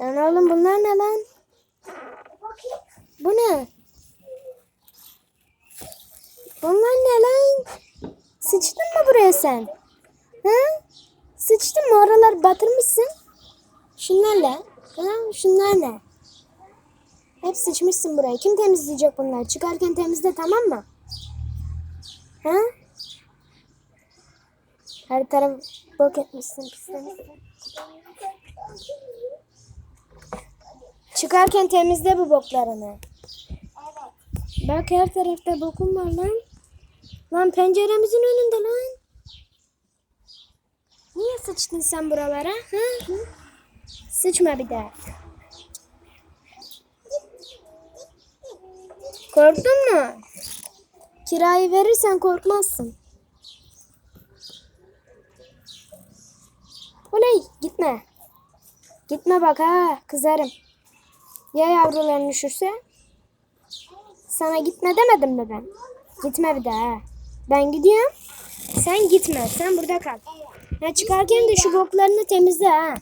Lan oğlum bunlar ne lan? Bu ne? Bunlar ne lan? Sıçtın mı buraya sen? Ha? Sıçtın mı? Oralar batırmışsın. Şunlar ne? Ha? Şunlar ne? Hep sıçmışsın buraya. Kim temizleyecek bunları? Çıkarken temizle tamam mı? Ha? Her taraf bok etmişsin pislemişsin. Çıkarken temizle bu boklarını. Bak her tarafta bokum var lan. Lan penceremizin önünde lan. Niye sıçtın sen buralara? Ha? Sıçma bir daha. Korktun mu? Kirayı verirsen korkmazsın. Oley gitme. Gitme bak ha kızarım. Ya yavruların üşürse? Sana gitme demedim mi ben? Gitme bir daha. ha. Ben gidiyorum. Sen gitme. Sen burada kal. Ha çıkarken de şu boklarını temizle ha.